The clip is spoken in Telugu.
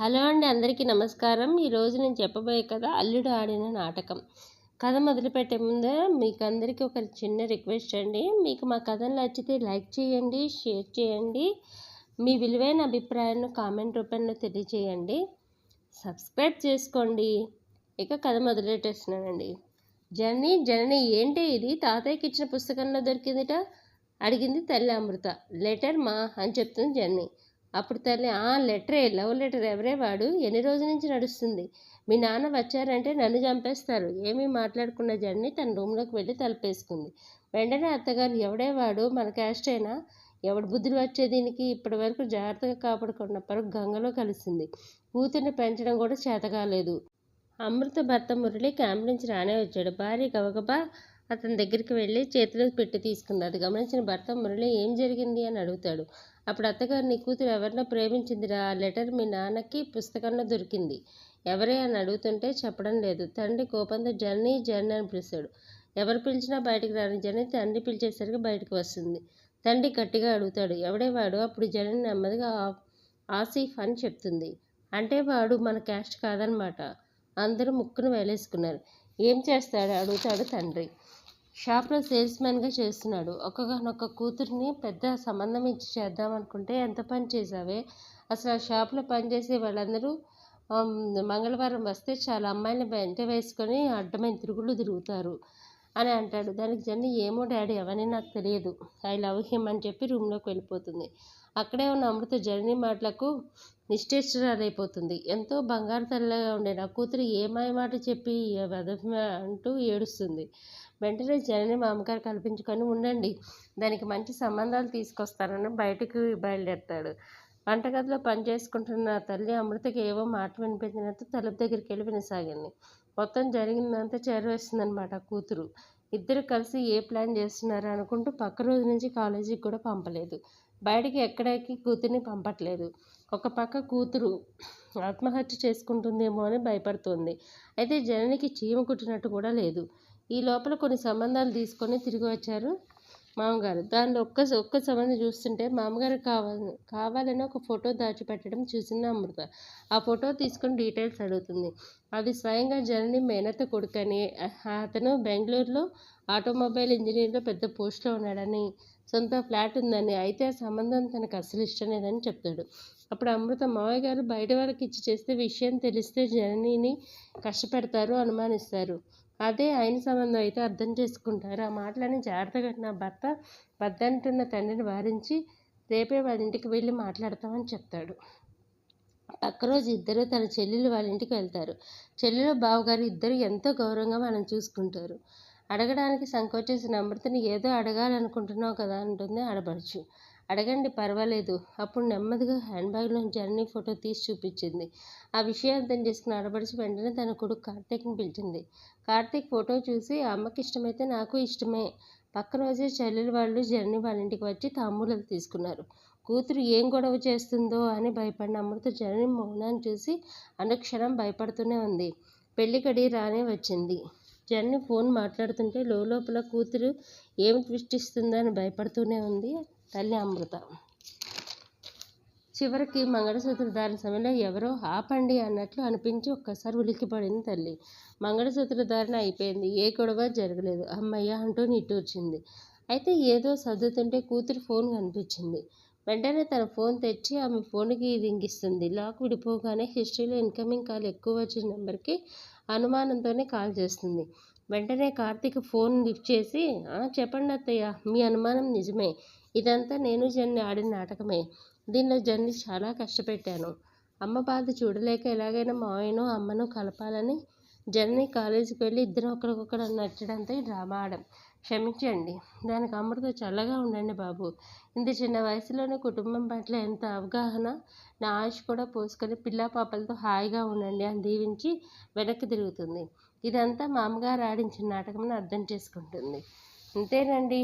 హలో అండి అందరికీ నమస్కారం. ఈరోజు నేను చెప్పబోయే కథ అల్లుడు ఆడిన నాటకం. కథ మొదలుపెట్టే ముందు మీకు అందరికీ ఒక చిన్న రిక్వెస్ట్ అండి. మీకు మా కథను నచ్చితే లైక్ చేయండి షేర్ చేయండి. మీ విలువైన అభిప్రాయాన్ని కామెంట్ రూపంలో తెలియచేయండి. సబ్స్క్రైబ్ చేసుకోండి. ఇక కథ మొదలెట్టేస్తున్నానండి జర్నీ జర్నీ ఏంటి ఇది? తాతయ్యకి ఇచ్చిన పుస్తకంలో దొరికిందిట? అడిగింది తల్లి అమృత. లెటర్ మా అని చెప్తుంది జర్నీ. అప్పుడు తల్లి ఆ లెటరే లవ్ లెటర్ ఎవరే వాడు? ఎన్ని రోజుల నుంచి నడుస్తుంది? మీ నాన్న వచ్చారంటే నన్ను చంపేస్తారు. ఏమీ మాట్లాడుకున్న జర్నీ తన రూమ్లోకి వెళ్ళి తలపేసుకుంది. వెంటనే అత్తగారు ఎవడే వాడు? మన క్యాస్టేనా? ఎవడు బుద్ధులు వచ్చే దీనికి? ఇప్పటి వరకు జాగ్రత్తగా కాపాడుకున్న పరుగు గంగలో కలిసింది. కూతుర్ని పెంచడం కూడా చేత కాలేదు. అమృత భర్త మురళి క్యాంప్ నుంచి రానే వచ్చాడు. భార్య గబగబా అతని దగ్గరికి వెళ్ళి చేతిలో పెట్టి తీసుకుంది అది గమనించిన భర్త మురళి ఏం జరిగింది? అని అడుగుతాడు. అప్పుడు అత్తగారు నీ కూతురు ఎవరినో ప్రేమించిందిరా ఆ లెటర్ మీ నాన్నకి పుస్తకంలో దొరికింది. ఎవరే? అని అడుగుతుంటే చెప్పడం లేదు. తండ్రి కోపంతో జర్నీ జర్నీ అని పిలుస్తాడు ఎవరు పిలిచినా బయటకు రాని జర్నీ తండ్రి పిలిచేసరికి బయటకు వస్తుంది. తండ్రి గట్టిగా అడుగుతాడు. ఎవడే వాడు? అప్పుడు జర్నీ నెమ్మదిగా ఆసిఫ్ అని చెప్తుంది. అంటే వాడు మన క్యాస్ట్ కాదనమాట. అందరూ ముక్కును వేలేసుకున్నారు. ఏం చేస్తాడు? అడుగుతాడు తండ్రి. షాప్లో సేల్స్మెన్గా చేస్తున్నాడు. ఒక్కగానొక్క కూతుర్ని పెద్ద సంబంధం ఇచ్చి చేద్దామనుకుంటే ఎంత పని చేసావే అసలు ఆ షాప్లో పనిచేసే వాళ్ళందరూ మంగళవారం వస్తే చాలా అమ్మాయిని వెంట వేసుకొని అడ్డమైన తిరుగుళ్ళు తిరుగుతారు అని అంటాడు. దానికి జన్ని ఏమో డాడీ అవన్నీ నాకు తెలియదు. ఐ లవ్ హిమ్ అని చెప్పి రూమ్లోకి వెళ్ళిపోతుంది. అక్కడే ఉన్న అమృత జర్నీ మాటలకు నిశ్చేష్టురాలైపోతుంది. ఎంతో బంగారు తల్లిగా ఉండే నా కూతురు ఏమాయ మాట చెప్పి అంటూ ఏడుస్తుంది. వెంటనే జనని మామగారు కల్పించుకొని ఉండండి దానికి మంచి సంబంధాలు తీసుకొస్తానని బయటకు బయలుదేరతాడు. వంటగదిలో పనిచేసుకుంటున్న తల్లి అమృతకి ఏవో మాట వినిపించినట్టు తలుపు దగ్గరికి వెళ్ళి వినసాగింది. మొత్తం జరిగిందంతా చేరవేస్తుందనమాట కూతురు. ఇద్దరు కలిసి ఏ ప్లాన్ చేస్తున్నారు అనుకుంటూ పక్క రోజు నుంచి కాలేజీకి కూడా పంపలేదు. బయటికి ఎక్కడికి కూతుర్ని పంపట్లేదు. ఒక పక్క కూతురు ఆత్మహత్య చేసుకుంటుందేమో అని భయపడుతోంది. అయితే జననికి చీమ కుట్టినట్టు కూడా లేదు. ఈ లోపల కొన్ని సంబంధాలు తీసుకొని తిరిగి వచ్చారు మామగారు. దానిలో ఒక్క ఒక్క సంబంధం చూస్తుంటే మామగారు కావాలి కావాలని ఒక ఫోటో దాచిపెట్టడం చూసింది అమృత. ఆ ఫోటో తీసుకొని డీటెయిల్స్ అడుగుతుంది. అది స్వయంగా జనని మేనత కొడుకని అతను బెంగళూరులో ఆటోమొబైల్ ఇంజనీర్లో పెద్ద పోస్ట్లో ఉన్నాడని సొంత ఫ్లాట్ ఉందని అయితే ఆ సంబంధం తనకు అసలు ఇష్టం లేదని చెప్తాడు. అప్పుడు అమృత మావయ్య గారు బయట వాళ్ళకి ఇచ్చి చేస్తే విషయం తెలిస్తే జననిని కష్టపెడతారు అనుమానిస్తారు. అదే ఆయన సంబంధం అయితే అర్థం చేసుకుంటారు. ఆ మాటలని జాగ్రత్తగా నా భర్త వద్దంటున్న తండ్రిని వారించి రేపే వాళ్ళ ఇంటికి వెళ్ళి మాట్లాడతామని చెప్తాడు. పక్క రోజు ఇద్దరు తన చెల్లెలు వాళ్ళ ఇంటికి వెళ్తారు. చెల్లెలు బావగారు ఇద్దరు ఎంతో గౌరవంగా మనం చూసుకుంటారు. అడగడానికి సంకోచేసిన అమృతని ఏదో అడగాలనుకుంటున్నావు కదా అంటుంది ఆడబడుచు అడగండి పర్వాలేదు. అప్పుడు నెమ్మదిగా హ్యాండ్ బ్యాగ్లో జర్నీ ఫోటో తీసి చూపించింది. ఆ విషయం అర్థం చేసుకుని ఆడబడిచి వెంటనే తన కొడుకు కార్తీక్ని పిలిచింది. కార్తీక్ ఫోటో చూసి అమ్మకి ఇష్టమైతే నాకు ఇష్టమే. పక్క రోజే చెల్లెలు వాళ్ళు జర్నీ వాళ్ళ ఇంటికి వచ్చి తాంబూలాలు తీసుకున్నారు. కూతురు ఏం గొడవ చేస్తుందో అని భయపడిన అమృత జర్నీ మౌనాన్ని చూసి అనుక్షణం భయపడుతూనే ఉంది. పెళ్ళి కడి రానే వచ్చింది. జర్నీ ఫోన్ మాట్లాడుతుంటే లోపల కూతురు ఏమి ట్విస్ట్ ఇస్తుందో అని భయపడుతూనే ఉంది. తల్లి అమృత. చివరికి మంగళసూత్ర ధారణ సమయంలో ఎవరో ఆపండి అన్నట్లు అనిపించి ఒక్కసారి ఉలిక్కిపడింది తల్లి. మంగళసూత్ర ధారణ అయిపోయింది. ఏ గొడవ జరగలేదు. అమ్మయ్య అంటూ నిట్టూర్చింది. అయితే ఏదో సర్దుతుంటే కూతురు ఫోన్ కనిపించింది. వెంటనే తన ఫోన్ తెచ్చి ఆమె ఫోన్కి రింగిస్తుంది లాక్ విడిపోగానే హిస్టరీలో ఇన్కమింగ్ కాల్ ఎక్కువ వచ్చిన నెంబర్కి అనుమానంతోనే కాల్ చేస్తుంది. వెంటనే కార్తీక్ ఫోన్ లిఫ్ట్ చేసి చెప్పండి అత్తయ్య మీ అనుమానం నిజమే. ఇదంతా నేను జన్ని ఆడిన నాటకమే. దీనిలో జన్ని చాలా కష్టపెట్టాను. అమ్మ బాధ చూడలేక ఎలాగైనా మావయ్యను అమ్మను కలపాలని జన్ని కాలేజీకి వెళ్ళి ఇద్దరు ఒకరికొకరు నచ్చడంతో డ్రామా ఆడం. క్షమించండి దానికి అమ్మడితో చల్లగా ఉండండి బాబు. ఇంత చిన్న వయసులోనే కుటుంబం పట్ల ఎంత అవగాహన నా ఆయుష్ కూడా పోసుకొని పిల్ల పాపలతో హాయిగా ఉండండి అని దీవించి వెనక్కి తిరుగుతుంది. ఇదంతా మామగారు ఆడించిన నాటకం అర్థం చేసుకుంటుంది. అంతేనండి.